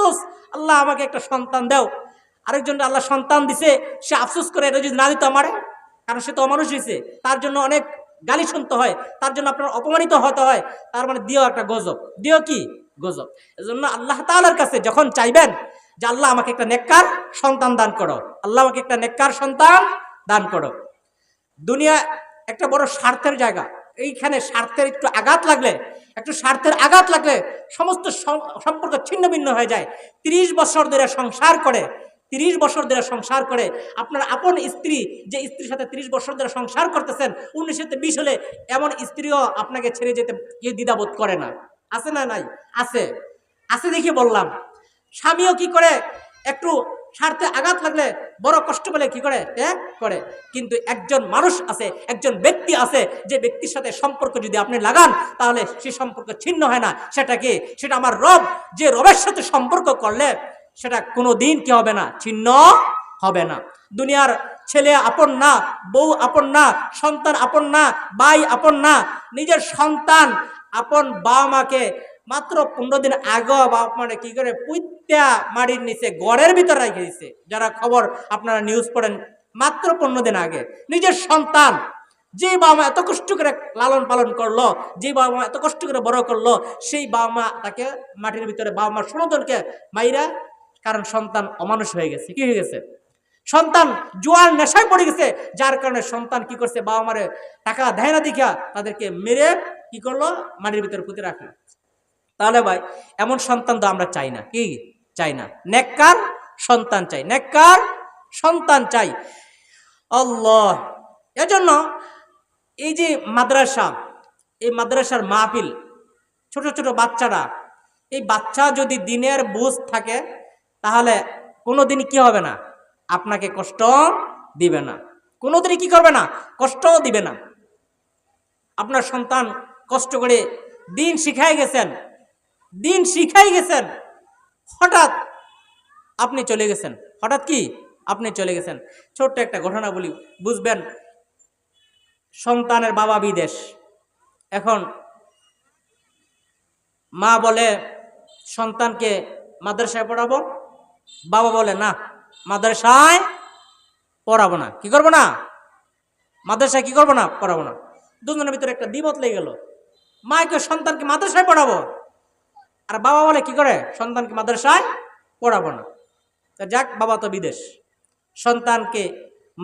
আফসোস, আল্লাহ আমাকে একটা সন্তান দাও। আরেকজন আল্লাহ সন্তান দিছে, সে আফসোস করে এটা যদি না দিত আমারে, কারণ সে তো অমানুষ হয়েছে তার জন্য অনেক গালি শুনতে হয়, তার জন্য আপনার অপমানিত হতে হয়। তার মানে দিও একটা গজব। দিও কি? গজব। এজন্য আল্লাহ তাআলার কাছে যখন চাইবেন যে আল্লাহ আমাকে একটা নেককার সন্তান দান করো, আল্লাহ আমাকে একটা নেককার সন্তান দান করো। দুনিয়া একটা বড় স্বার্থের জায়গা। এইখানে স্বার্থের একটু আঘাত লাগলে একটু স্বার্থের আঘাত লাগলে সমস্ত সম্পর্ক ছিন্ন ভিন্ন হয়ে যায়। তিরিশ বছর ধরে সংসার করে, তিরিশ বছর ধরে সংসার করে, আপনার আপন স্ত্রী যে স্ত্রীর সাথে তিরিশ বছর ধরে সংসার করতেছেন উনিশ সাথে বিশ হলে এমন স্ত্রীও আপনাকে ছেড়ে যেতে কেউ দ্বিধাবোধ করে না। আছে না নাই? আছে। আছে দেখে বললাম। স্বামীও কি করে একটু স্বার্থে আঘাত লাগলে বড় কষ্ট পেলে কি করে? হ্যাঁ করে। কিন্তু একজন মানুষ আছে, একজন ব্যক্তি আছে, যে ব্যক্তির সাথে সম্পর্ক যদি আপনি লাগান, তাহলে সে সম্পর্ক ছিন্ন হয় না। সেটা কি? সেটা আমার রব, যে রবের সাথে সম্পর্ক করলে সেটা কোনো দিন কি হবে না? ছিন্ন হবে না। দুনিয়ার ছেলে আপন না, বউ আপন না, সন্তান আপন না, ভাই আপন না, নিজের সন্তান আপন বাবা মাকে মাত্র পনেরো দিন আগে বাপ মানে কি করে পুইত্যা মাটির নিচে গড়ের ভিতর রেখে দিছে। যারা খবর আপনারা নিউজ পড়েন, মাত্র পনেরো দিন আগে। নিজের সন্তান যে বাবা মা এত কষ্ট করে লালন পালন করল যে বাবা মা এত কষ্ট করে বড় করল, সেই বাবা মা তাকে মাটির ভিতরে, বাবা মা সনাতনকে মাইরা, কারণ সন্তান অমানুষ হয়ে গেছে। কি হয়ে গেছে? সন্তান জোয়ার নেশায় পড়ে গেছে, যার কারণে সন্তান কি করছে? বাবা মারে টাকা দেয় না দেখা তাদেরকে মেরে কি করল? মাটির ভিতরে পুঁতে রাখল। তাহলে ভাই, এমন সন্তান তো আমরা চাই না। কি? চাই না। নেককার সন্তান চাই। নেককার সন্তান চাই। আল্লাহ। এজন্য এই যে মাদ্রাসা, এই মাদ্রাসার মাহফিল, ছোট ছোট বাচ্চারা, এই বাচ্চা যদি দিনের বুঝ থাকে, তাহলে কোনো দিন কি হবে না? আপনাকে কষ্ট দিবে না। কোনো দিনই কি করবে না? কষ্টও দিবে না। আপনার সন্তান কষ্ট করে দিন শিখাই গেছেন। দিন শিখাই গেছেন, হঠাৎ আপনি চলে গেছেন। হঠাৎ কি? আপনি চলে গেছেন। ছোট্ট একটা ঘটনা বলি, বুঝবেন? সন্তানের বাবা বিদেশ। এখন মা বলে, সন্তানকে মাদ্রাসায় পড়াবো? বাবা বলে, না, মাদ্রাসায় পড়াবো না। কি করব না? মাদ্রাসায় কি করব না? পড়াবো না। দুজনের ভিতরে একটা দ্বিমত লেগে গেল। মাকে, সন্তানকে মাদ্রাসায় পড়াবো? আর বাবা বলে কি করে? সন্তানকে মাদ্রাসায় পড়াবো না। তো যাক, বাবা তো বিদেশ। সন্তানকে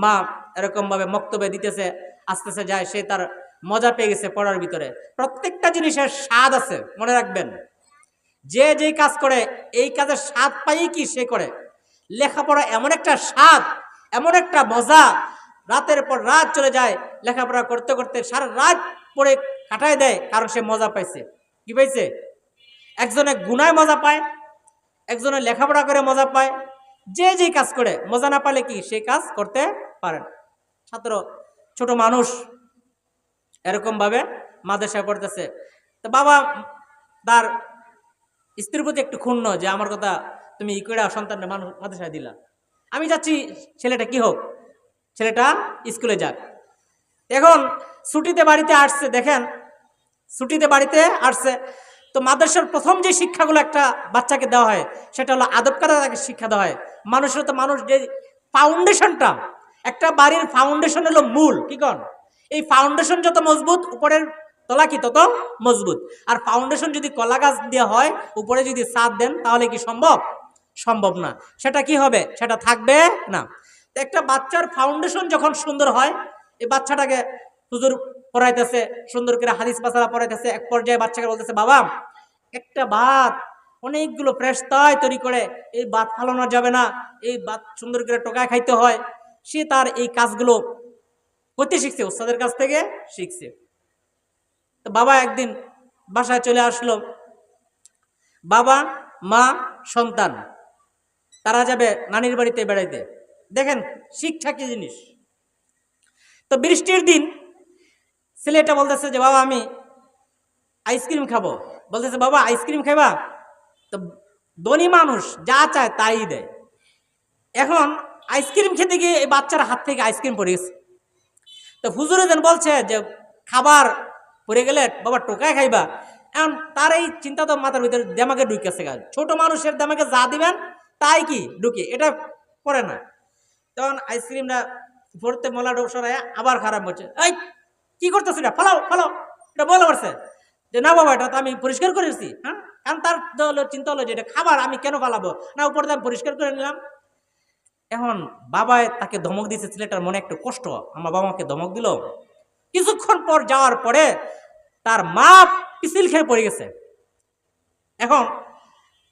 মা এরকমভাবে মক্তব্য দিতেছে, আসতেছে, যায়, সে তার মজা পেয়ে গেছে পড়ার ভিতরে। প্রত্যেকটা জিনিসের স্বাদ আছে, মনে রাখবেন। যে যেই কাজ করে, এই কাজের স্বাদ পাই কি সে করে? লেখাপড়া এমন একটা স্বাদ, এমন একটা মজা। রাতের পর রাত চলে যায়, লেখাপড়া করতে করতে সারা রাত পড়ে কাটায় দেয়, কারণ সে মজা পাইছে। কি পাইছে? একজনে গুনায় মজা পায়, একজনে লেখাপড়া করে মজা পায়, যে যে কাজ করে, মজা না পালে কি সেই কাজ করতে পারেন ছাত্র, ছোট মানুষ এরকমভাবে মাদ্রাসায় পড়তেছে। তো বাবা তার স্ত্রীর প্রতি একটু ক্ষুণ্ণ যে, আমার কথা তুমি ই করে সন্তানটা মানুষ মাদ্রাসায় দিলা। আমি যাচ্ছি, ছেলেটা কি হোক, ছেলেটা স্কুলে যাক। এখন ছুটিতে বাড়িতে আসছে, দেখেন, ছুটিতে বাড়িতে আসছে। তো মাদ্রাসার প্রথম যে শিক্ষাগুলো একটা বাচ্চাকে দেওয়া হয়, সেটা হলো আদব কাদা তাকে শিক্ষা দেওয়া হয়। মানুষের তো মানুষ যে ফাউন্ডেশনটা একটা বাড়ির ফাউন্ডেশন হলো মূল, কি কন? এই ফাউন্ডেশন যত মজবুত, উপরের তলা কি তত মজবুত। আর ফাউন্ডেশন যদি কলা গাছ দেওয়া হয়, উপরে যদি ছাদ দেন, তাহলে কি সম্ভব? সম্ভব না। সেটা কি হবে? সেটা থাকবে না। একটা বাচ্চার ফাউন্ডেশন যখন সুন্দর হয়, এই বাচ্চাটাকে হুজুর পড়াইতেছে, সুন্দর করে হাদিস পাসারা পড়াইতেছে, এক পর্যায়ে বাচ্চাকে বলতেছে, বাবা, একটা ভাত, অনেকগুলো তাই তৈরি করে, এই ভাত ফালানো যাবে না, এই ভাত সুন্দর করে টোকায় খাইতে হয়। সে তার এই কাজগুলো করতে শিখছে ওস্তাদের কাছ থেকে শিখছে। তো বাবা একদিন বাসায় চলে আসলো, বাবা, মা, সন্তান, তারা যাবে নানির বাড়িতে বেড়াইতে। দেখেন, শিক্ষা কি জিনিস? তো বৃষ্টির দিন ছেলেটা বলতেছে যে, বাবা, আমি আইসক্রিম খাব। বলতেছে, বাবা আইসক্রিম খাইবা? তো ধনী মানুষ যা চায় তাই দেয়। এখন আইসক্রিম খেতে গিয়ে এই বাচ্চার হাত থেকে আইসক্রিম পড়ে গেছে। তো হুজুরে দেন বলছে যে, খাবার পড়ে গেলে বাবা টোকায় খাইবা। এখন তার এই চিন্তা তো মাথার ভিতরে দেমাকে ঢুকেছে গা। ছোট মানুষের দেমাকে যা দিবেন, তাই কি ঢুকে? এটা করে না। তখন আইসক্রিমটা ভরতে মলা সরায় আবার খারাপ হচ্ছে এই কি করতেছি এটা? ফালাও ফালাও। এটা বলে পারছে যে না বাবা, এটা তো আমি পরিষ্কার করেছি হ্যাঁ? কারণ তার হলো চিন্তা হলো যে এটা খাবার আমি কেন ফালাবো? না, উপর আমি পরিষ্কার করে নিলাম। এখন বাবায় তাকে ধমক দিয়েছে ছেলেটার মনে একটু কষ্ট। আমার বাবা মাকে ধমক দিল। কিছুক্ষণ পর যাওয়ার পরে তার মা পিছিল খেয়ে পড়ে গেছে। এখন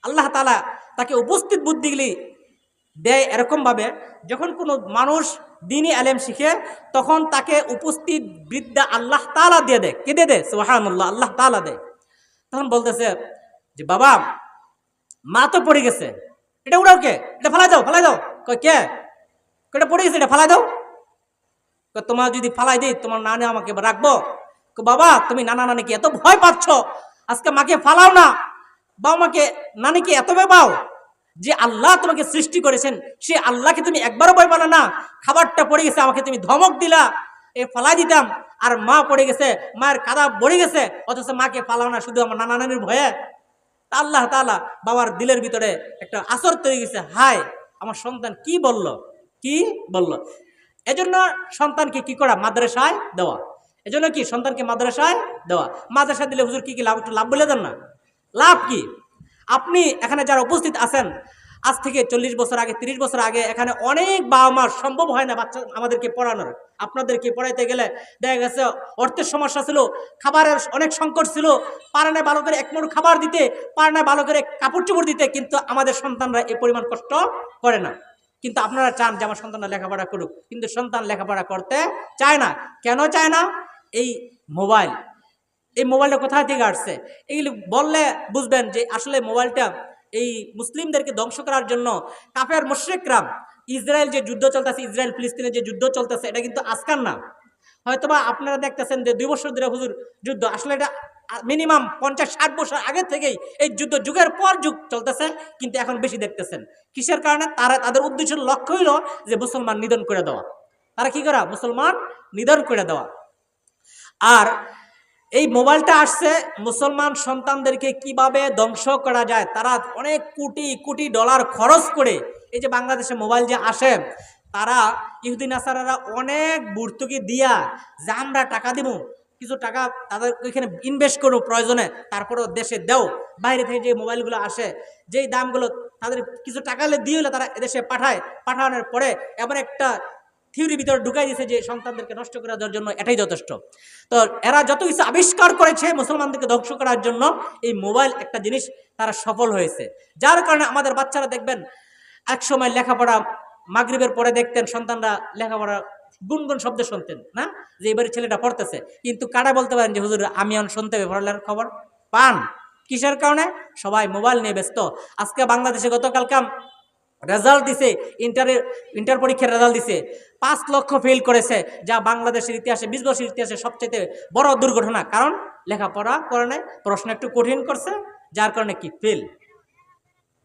আল্লাহ তালা তাকে উপস্থিত বুদ্ধিগুলি দেয় এরকমভাবে যখন কোনো মানুষ দিনই আলেম শিখে, তখন তাকে উপস্থিত বিদ্যা আল্লাহ তালা দিয়ে দেয়। কে দিয়ে দেয়? সোহানুল্লাহ আল্লাহ তালা দেয়। তখন বলতেছে যে, বাবা, মা তো পড়ে গেছে। এটা উড়াও কে? এটা ফালাই দাও ফালাই দাও। কয়, কে? এটা পড়ে গেছে, এটা ফালাই দাও। তোমার যদি ফালাই দিই, তোমার নানি আমাকে রাখব। বাবা, তুমি নানা নানিকে এত ভয় পাচ্ছ, আজকে মাকে ফালাও না। বাবা মাকে, নানিকে এত ভয় পাও? যে আল্লাহ তোমাকে সৃষ্টি করেছেন, সে আল্লাহকে তুমি একবারও ভয় পালো না। খাবারটা পড়ে গেছে, আমাকে তুমি ধমক দিলা। এ ফালাই দিতাম, আর মা পড়ে গেছে, মায়ের কাদা পড়ে গেছে, অথচ মাকে ফালাও না, শুধু আমার নানা নানির ভয়ে। তা আল্লাহ তাআলা বাবার দিলের ভিতরে একটা আসর তৈরি গেছে হায়, আমার সন্তান কি বলল? কি বলল? এজন্য সন্তানকে কি করা? মাদ্রাসায় দেওয়া। এজন্য কি? সন্তানকে মাদ্রাসায় দেওয়া। মাদ্রাসা দিলে হুজুর কি কি লাভ? একটু লাভ বলে দেন না। লাভ কি? আপনি এখানে যারা উপস্থিত আছেন, আজ থেকে চল্লিশ বছর আগে, তিরিশ বছর আগে এখানে অনেক বাবা মার সম্ভব হয় না বাচ্চা আমাদেরকে পড়ানোর। আপনাদেরকে পড়াইতে গেলে দেখা গেছে অর্থের সমস্যা ছিল, খাবারের অনেক সংকট ছিল পারে না ভালো করে খাবার দিতে পারে না ভালো করে কাপড় চোপড় দিতে, কিন্তু আমাদের সন্তানরা এই পরিমাণ কষ্ট করে না। কিন্তু আপনারা চান যে আমার সন্তানরা লেখাপড়া করুক, কিন্তু সন্তান লেখাপড়া করতে চায় না। কেন চায় না? এই মোবাইল। এই মোবাইলটা কোথা থেকে আসছে? এইগুলি বললে বুঝবেন যে আসলে মোবাইলটা এই মুসলিমদেরকে ধ্বংস করার জন্য কাফের মুশ্রিকরা ইসরায়েল যে যুদ্ধ চলতেছে, ইসরায়েল ফিলিস্তিনের যে যুদ্ধ চলতেছে, এটা কিন্তু আজকাল না। হয়তোবা আপনারা দেখতেছেন যে দুই বছর ধরে হুজুর যুদ্ধ, আসলে এটা মিনিমাম পঞ্চাশ, ষাট বছর আগে থেকেই এই যুদ্ধ যুগের পর যুগ চলতেছে, কিন্তু এখন বেশি দেখতেছেন। কিসের কারণে? তারা, তাদের উদ্দেশ্য লক্ষ্য হইল যে মুসলমান নিধন করে দেওয়া। তারা কি করা? মুসলমান নিধন করে দেওয়া। আর এই মোবাইলটা আসছে, মুসলমান সন্তানদেরকে কীভাবে ধ্বংস করা যায়? তারা অনেক কোটি কোটি ডলার খরচ করে এই যে বাংলাদেশে মোবাইল যে আসে, তারা ইহুদিন আসারারা অনেক ভর্তুকি দিয়া যে আমরা টাকা দিব, কিছু টাকা তাদের ওইখানে ইনভেস্ট করো প্রয়োজনে, তারপরেও দেশে দেও। বাইরে থেকে যে মোবাইলগুলো আসে, যেই দামগুলো তাদের কিছু টাকা দিয়ে তারা এদেশে পাঠায়। পাঠানোর পরে এমন একটা থিওরি ভিতরে ঢুকাই দিয়েছে যে সন্তানদেরকে নষ্ট করে দেওয়ার জন্য এটাই যথেষ্ট। তো এরা যত কিছু আবিষ্কার করেছে মুসলমানদেরকে ধ্বংস করার জন্য এই মোবাইল একটা জিনিস তারা সফল হয়েছে। যার কারণে আমাদের বাচ্চারা দেখবেন এক সময় লেখাপড়া মাগরিবের পরে দেখতেন, সন্তানরা লেখাপড়া গুনগুন শব্দ শুনতেন, না? যে এবারে ছেলেটা পড়তেছে। কিন্তু কারা বলতে পারেন যে, হুজুর, আমি এখন শুনতে হবে পড়ালের খবর? পান। কিসের কারণে? সবাই মোবাইল নিয়ে ব্যস্ত। আজকে বাংলাদেশে গতকালকাম রেজাল্ট দিছে ইন্টারের ইন্টার পরীক্ষার রেজাল্ট দিছে। পাঁচ লক্ষ ফেল করেছে, যা বাংলাদেশের ইতিহাসে, বিশ বছরের ইতিহাসে সবচেয়ে বড় দুর্ঘটনা। কারণ, লেখাপড়া করে নাই, প্রশ্ন একটু কঠিন করছে, যার কারণে কি? ফেল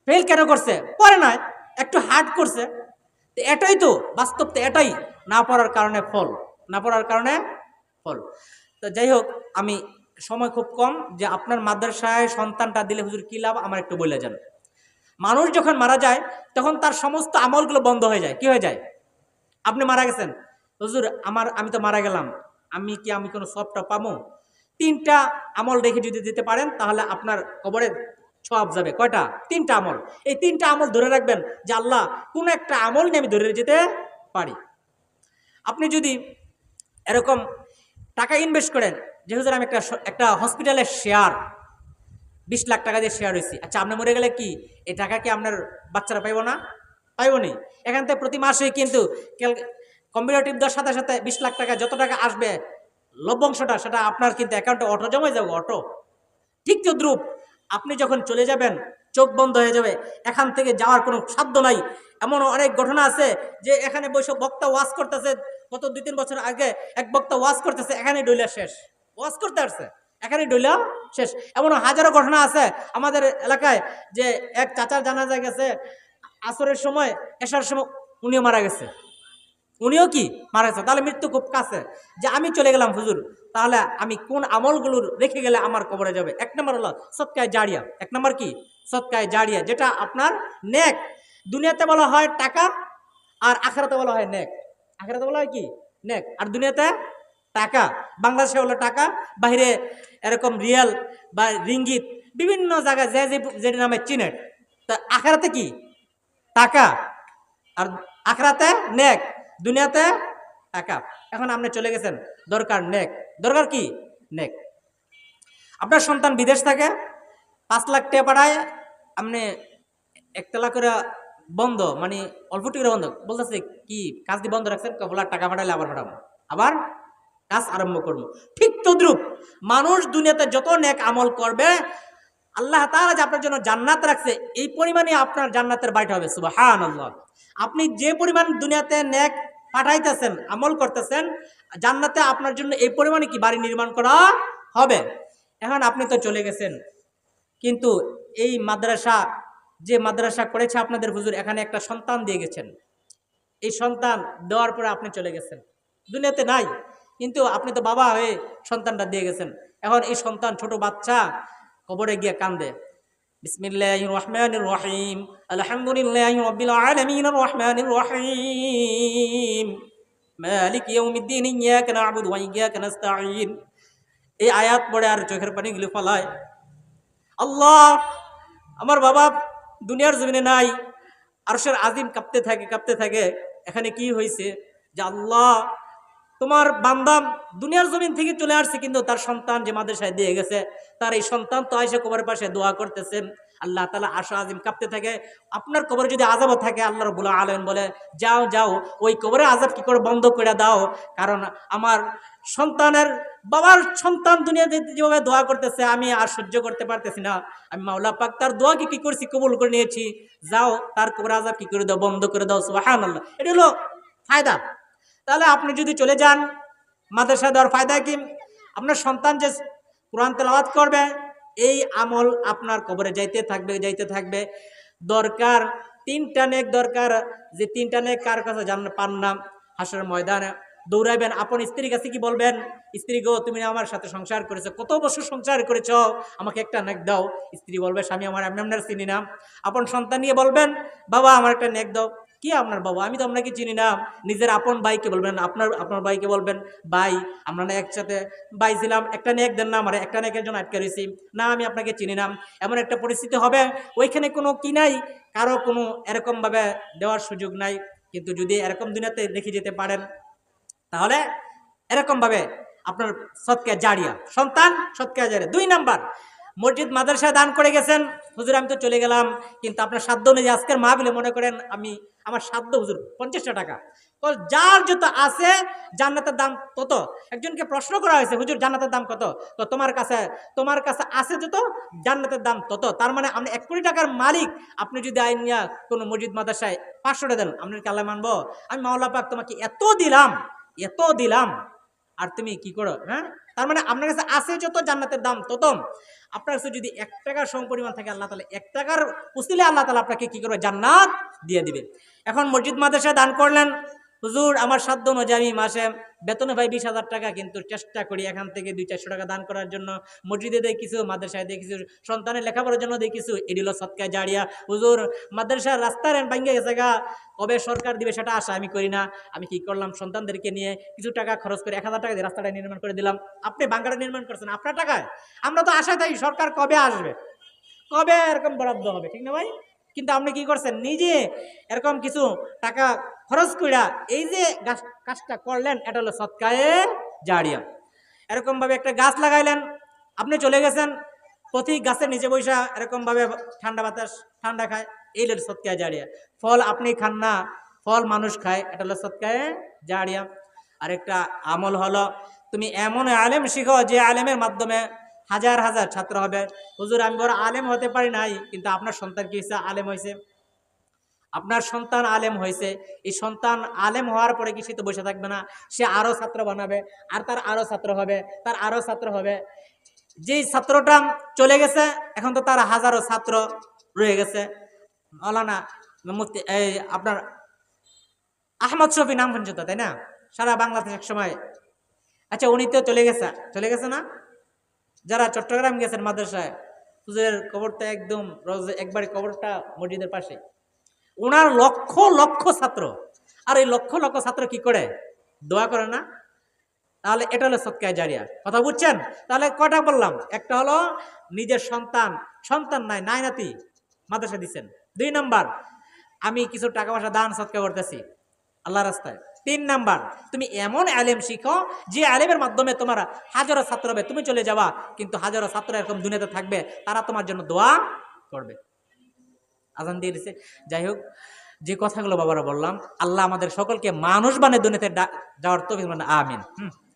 ফেল কেন করছে? পরে নাই, একটু হার্ড করছে। এটাই তো, বাস্তব তো এটাই। না পড়ার কারণে ফল, না পড়ার কারণে ফল। তো যাই হোক, আমি সময় খুব কম, যে আপনার মাদ্রাসায় সন্তানটা দিলে হুজুর কী লাভ? আমার একটু বলে যান। মানুষ যখন মারা যায়, তখন তার সমস্ত আমলগুলো বন্ধ হয়ে যায়। কি হয়ে যায়? আপনি মারা গেছেন। হুজুর, আমার, আমি তো মারা গেলাম। আমি কি, আমি কোনো সবটা পাবো? তিনটা আমল রেখে যদি দিতে পারেন, তাহলে আপনার কবরে সব যাবে। কয়টা? তিনটা আমল। এই তিনটা আমল ধরে রাখবেন যে আল্লাহ কোন একটা আমল নিয়ে আমি ধরে যেতে পারি। আপনি যদি এরকম টাকা ইনভেস্ট করেন, যে হুজুর, আমি একটা একটা হসপিটালের শেয়ার বিশ লাখ টাকা দিয়ে শেয়ার হয়েছি আচ্ছা আপনি মরে গেলে কি? এই টাকা কি আপনার বাচ্চারা পাইব না? পাইব নি। এখান থেকে প্রতি মাসে কিন্তু কম্পিউটার টিপ দেওয়ার সাথে সাথে বিশ লাখ টাকা যত টাকা আসবে, লভ্যাংশটা, সেটা আপনার কিন্তু অ্যাকাউন্টে অটো জমা যাবে, অটো। ঠিক তদ্রুপ, আপনি যখন চলে যাবেন, চোখ বন্ধ হয়ে যাবে, এখান থেকে যাওয়ার কোনো সাধ্য নাই। এমন অনেক ঘটনা আছে যে এখানে বসে বক্তা ওয়াজ করতেছে, গত দুই তিন বছর আগে এক বক্তা ওয়াজ করতেছে এখানে ডইলা শেষ। ওয়াজ করতে আসছে এখানে ডইলা শেষ। এমন হাজারো ঘটনা আছে আমাদের এলাকায় যে এক চাচার জানা যায় গেছে, আসরের সময়, এসার সময় উনিও মারা গেছে। উনিও কি মারা গেছে? তাহলে মৃত্যু খুব কাছে। যে আমি চলে গেলাম হুজুর, তাহলে আমি কোন আমলগুলোর রেখে গেলে আমার কবরে যাবে? এক নম্বর হলো সৎকায় জাড়িয়া এক নম্বর কি? সৎকায় জাড়িয়া যেটা আপনার নেক। দুনিয়াতে বলা হয় টাকা আর আখেরাতে বলা হয় নেক। আখেরাতে বলা হয় কি? নেক। আর দুনিয়াতে টাকা, বাংলাদেশে হলো টাকা, বাইরে এরকম রিয়াল বা রিঙ্গিত বিভিন্ন জায়গায় যে যে যেটি নামে চিনে। তা আখড়াতে কি? টাকা। আর আখরাতে নেক, দুনিয়াতে টাকা। এখন আপনি চলে গেছেন, দরকার নেক। দরকার কি? নেক। আপনার সন্তান বিদেশ থাকে, পাঁচ লাখ টাকা পাঠায়, আপনি একতলা করে বন্ধ মানে অল্প টিকা বন্ধ। বলতেছে কি কাজ দিয়ে বন্ধ রাখছেন বলার টাকা পাঠাইলে আবার পাঠাবো। আবার? কাজ আরম্ভ করব। ঠিক তদ্রুপ মানুষ দুনিয়াতে যত নেক আমল করবে, আল্লাহ তাআলা যে আপনার জন্য জান্নাত রাখছে, এই পরিমাণে আপনার জান্নাতের বাড়িটা হবে। সুবাহান আল্লাহ আপনি যে পরিমাণ দুনিয়াতে নেক পাঠাইতেছেন, আমল করতেছেন, জান্নাতে আপনার জন্য এই পরিমাণে কি বাড়ি নির্মাণ করা হবে? এখন আপনি তো চলে গেছেন, কিন্তু এই মাদ্রাসা, যে মাদ্রাসা করেছে আপনাদের হুজুর, এখানে একটা সন্তান দিয়ে গেছেন। এই সন্তান দেওয়ার পরে আপনি চলে গেছেন। দুনিয়াতে নাই। কিন্তু আপনি তো বাবা হয়ে সন্তানটা দিয়ে গেছেন। এখন এই সন্তান ছোট বাচ্চা কবরে গিয়ে কান্দে। এই আয়াত পড়ে আর চোখের পানিগুলো ফলায়। আল্লাহ, আমার বাবা দুনিয়ার জমিনে নাই। আরশের আজিম কাঁপতে থাকে কাঁপতে থাকে। এখানে কি হয়েছে যে আল্লাহ তোমার বান্দাম দুনিয়ার জমিন থেকে চলে আসছে, কিন্তু তার সন্তান যে মাদ্রাসায় দিয়ে গেছে, তার এই সন্তান তো আয়সা কবরের পাশে দোয়া করতেছেন আল্লাহ তালা আশা আজিম কাঁপতে থাকে। আপনার কবরে যদি আজাবও থাকে, আল্লাহ রবুল্লা আলম বলে, যাও যাও, ওই কবরে আজাব কি করে বন্ধ করে দাও। কারণ আমার সন্তানের, বাবার সন্তান দুনিয়াতে যেভাবে দোয়া করতেছে, আমি আর সহ্য করতে পারতেছি না। আমি মাওলা পাক তার দোয়াকে কি করছি, কবুল করে নিয়েছি। যাও, তার কবরে আজাব কি করে দাও, বন্ধ করে দাও আল্লাহ এটা হলো ফায়দা। তাহলে আপনি যদি চলে যান মাদ্রাসা দেওয়ার ফায়দা কি? আপনার সন্তান যে কোরআন তেলাওয়াত করবে, এই আমল আপনার কবরে যাইতে থাকবে যাইতে থাকবে। দরকার, তিনটা নেক দরকার, যে তিনটা নেক কার কাছে জান পান না? হাসের ময়দানে দৌড়াইবেন। আপন স্ত্রীর কাছে কি বলবেন? স্ত্রী গো, তুমি আমার সাথে সংসার করেছ, কত বছর সংসার করেছ? আমাকে একটা নেক দাও। স্ত্রী বলবে, স্বামী, আমার আপনার চিনি না। আপন সন্তান নিয়ে বলবেন, বাবা, আমার একটা নেক দাও। কি আপনার বাবা? আমি তো আপনাকে চিনি না। নিজের আপন ভাইকে বলবেন। আপনার আপনার ভাইকে বলবেন, ভাই, আমরা না একসাথে ভাই ছিলাম একটা নেক দেন না আমার। একটা নেকের জন্য আটকে রয়েছি না, আমি আপনাকে চিনি না। এমন একটা পরিস্থিতি হবে, ওইখানে কোনো কি নাই? কারও কোনো এরকমভাবে দেওয়ার সুযোগ নাই। কিন্তু যদি এরকম দুনিয়াতে দেখে যেতে পারেন, তাহলে এরকমভাবে আপনার সৎকা জারিয়া, সন্তান সৎকা জারিয়া। দুই নাম্বার মসজিদ মাদ্রাসা দান করে গেছেন। হুজুর, আমি তো চলে গেলাম। কিন্তু আপনার সাধ্য অনুযায়ী আজকের মা বলে মনে করেন আমি, আমার সাধ্য হুজুর, পঞ্চাশটা টাকা। তো যার যত আছে, জান্নাতের দাম তত। একজনকে প্রশ্ন করা হয়েছে, হুজুর, জান্নাতের দাম কত? তো তোমার কাছে তোমার কাছে আছে যত, জান্নাতের দাম তত। তার মানে আপনি এক কোটি টাকার মালিক। আপনি যদি আইন নিয়ে কোনো মসজিদ মাদ্রাসায় পাঁচশোটা দেন আপনি কি আল্লাহ মানবো? আমি মাওলা পাক তোমাকে এত দিলাম এত দিলাম। আর তুমি কি করো হ্যাঁ? তার মানে আপনার কাছে আছে যত জান্নাতের দাম তত আপনার কাছে যদি এক টাকার সম পরিমাণ থাকে আল্লাহ তালা এক টাকার উসিলে আল্লাহ তালা আপনাকে কি করবে? জান্নাত দিয়ে দিবে। এখন মসজিদ মাদ্রাসায় দান করলেন হুজুর, আমার সাধ্য অনুযায়ী আমি মাসে বেতনে ভাই বিশ হাজার টাকা, কিন্তু চেষ্টা করি এখান থেকে দুই চারশো টাকা দান করার জন্য। মসজিদে দেয় কিছু, মাদ্রাসায় দেয় কিছু, সন্তানের লেখাপড়ার জন্য দেয় কিছু, এটি হলো সৎকায় জাড়িয়া হুজুর, মাদ্রাসার রাস্তার ভাঙ্গে গেছে গা। কবে সরকার দিবে সেটা আশা আমি করি না। আমি কি করলাম? সন্তানদেরকে নিয়ে কিছু টাকা খরচ করে এক হাজার টাকা দিয়ে রাস্তাটা নির্মাণ করে দিলাম। আপনি বাংলাটা নির্মাণ করছেন, আপনার টাকায়? আমরা তো আশায় থাকি সরকার কবে আসবে? কবে এরকম বরাদ্দ হবে, ঠিক না ভাই? কিন্তু আপনি কি করছেন? নিজে এরকম কিছু টাকা খরচ কইরা এই যে গাছ, কাজটা করলেন, এটা হলো সৎকায়ে জাড়িয়া এরকমভাবে একটা গাছ লাগাইলেন, আপনি চলে গেছেন, প্রতি গাছের নিচে বৈশা এরকমভাবে ঠান্ডা বাতাস, ঠান্ডা খায়, এই হলো সৎকায়ে জারিয়া। ফল আপনি খান না, ফল মানুষ খায়, এটা হলো সৎকায়ে জাড়িয়া আরেকটা আমল হলো, তুমি এমন আলেম শিখো যে আলেমের মাধ্যমে হাজার হাজার ছাত্র হবে। হুজুর, আমি বড় আলেম হতে পারি নাই, কিন্তু আপনার সন্তান কি হয়েছে আলেম হয়েছে আপনার সন্তান আলেম হয়েছে, এই সন্তান আলেম হওয়ার পরে কি সে তো বসে থাকবে না? সে আরও ছাত্র বানাবে, আর তার আরও ছাত্র হবে, তার আরও ছাত্র হবে। যেই ছাত্রটা চলে গেছে, এখন তো তার হাজারো ছাত্র রয়ে গেছে। মৌলানা মুফতি, এই আপনার আহমদ শফি নাম শুনছো তো, তাই না? সারা বাংলাদেশ এক সময় আচ্ছা উনি তো চলে গেছে চলে গেছে না? যারা চট্টগ্রাম গেছেন মাদ্রাসায় পুজোর কবরটা একদম রোজ- একবারে কবরটা মসজিদের পাশে ওনার লক্ষ লক্ষ ছাত্র। আর এই লক্ষ লক্ষ ছাত্র কি করে? দোয়া করে না? তাহলে এটা হলো সৎকায় জারিয়া কথা বুঝছেন? তাহলে কটা বললাম? একটা হলো নিজের সন্তান সন্তান নাই নাই নাতি, মাদ্রাসা দিচ্ছেন দুই নাম্বার, আমি কিছু টাকা পয়সা দান সৎকার করতেছি আল্লাহ রাস্তায়। তিন নাম্বার, তুমি এমন আলেম শিখো, যে আলেমের মাধ্যমে তোমার হাজারো ছাত্র হবে, তুমি চলে যাবা, কিন্তু হাজারো ছাত্র এরকম দুনিয়াতে থাকবে, তারা তোমার জন্য দোয়া করবে। আজান দিয়ে দিছে। যাই হোক, যে কথাগুলো বাবারা বললাম, আল্লাহ আমাদের সকলকে মানুষ বানে দুনিয়াতে যাওয়ার তো আমিন। হুম।